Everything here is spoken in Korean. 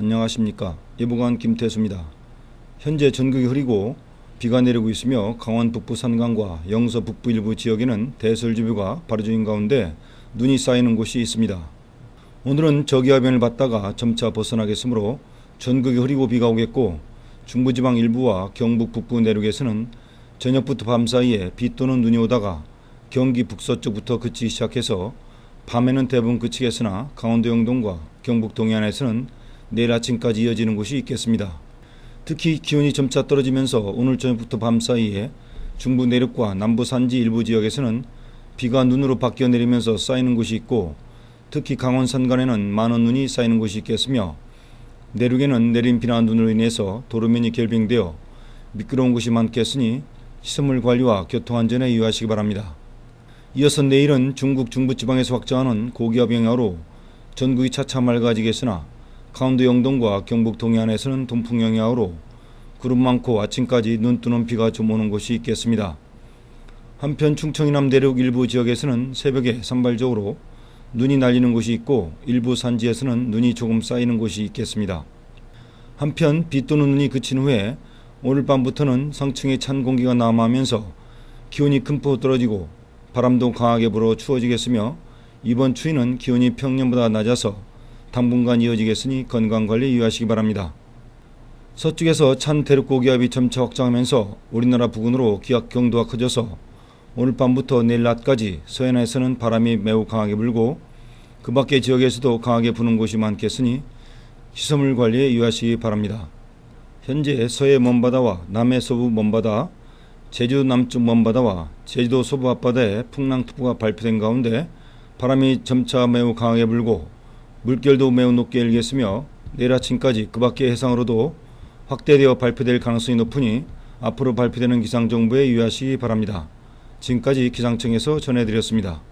안녕하십니까. 예보관 김태수입니다. 현재 전국이 흐리고 비가 내리고 있으며 강원 북부 산간과 영서 북부 일부 지역에는 대설주비가 발효 중인 가운데 눈이 쌓이는 곳이 있습니다. 오늘은 저기압변을 받다가 점차 벗어나겠으므로 전국이 흐리고 비가 오겠고 중부지방 일부와 경북 북부 내륙에서는 저녁부터 밤 사이에 비 또는 눈이 오다가 경기 북서쪽부터 그치기 시작해서 밤에는 대부분 그치겠으나 강원도 영동과 경북 동해안에서는 내일 아침까지 이어지는 곳이 있겠습니다. 특히 기온이 점차 떨어지면서 오늘 저녁부터 밤 사이에 중부 내륙과 남부 산지 일부 지역에서는 비가 눈으로 바뀌어 내리면서 쌓이는 곳이 있고 특히 강원 산간에는 많은 눈이 쌓이는 곳이 있겠으며 내륙에는 내린 비나 눈으로 인해서 도로면이 결빙되어 미끄러운 곳이 많겠으니 시설물 관리와 교통 안전에 유의하시기 바랍니다. 이어서 내일은 중국 중부지방에서 확정하는 고기압 영향으로 전국이 차차 맑아지겠으나 강원도 영동과 경북 동해안에서는 동풍 영향으로 구름 많고 아침까지 눈 뜨는 비가 좀 오는 곳이 있겠습니다. 한편 충청 이남 내륙 일부 지역에서는 새벽에 산발적으로 눈이 날리는 곳이 있고 일부 산지에서는 눈이 조금 쌓이는 곳이 있겠습니다. 한편 비 또는 눈이 그친 후에 오늘 밤부터는 상층에 찬 공기가 남하면서 기온이 큰 폭 떨어지고 바람도 강하게 불어 추워지겠으며 이번 추위는 기온이 평년보다 낮아서 당분간 이어지겠으니 건강관리 유의하시기 바랍니다. 서쪽에서 찬 대륙 고 기압이 점차 확장하면서 우리나라 부근으로 기압 경도가 커져서 오늘 밤부터 내일 낮까지 서해안에서는 바람이 매우 강하게 불고 그 밖의 지역에서도 강하게 부는 곳이 많겠으니 시설물 관리에 유의하시기 바랍니다. 현재 서해 먼바다와 남해 서부 먼바다, 제주 남쪽 먼바다와 제주도 서부 앞바다에 풍랑특보가 발표된 가운데 바람이 점차 매우 강하게 불고 물결도 매우 높게 일겠으며 내일 아침까지 그 밖의 해상으로도 확대되어 발표될 가능성이 높으니 앞으로 발표되는 기상정보에 유의하시기 바랍니다. 지금까지 기상청에서 전해드렸습니다.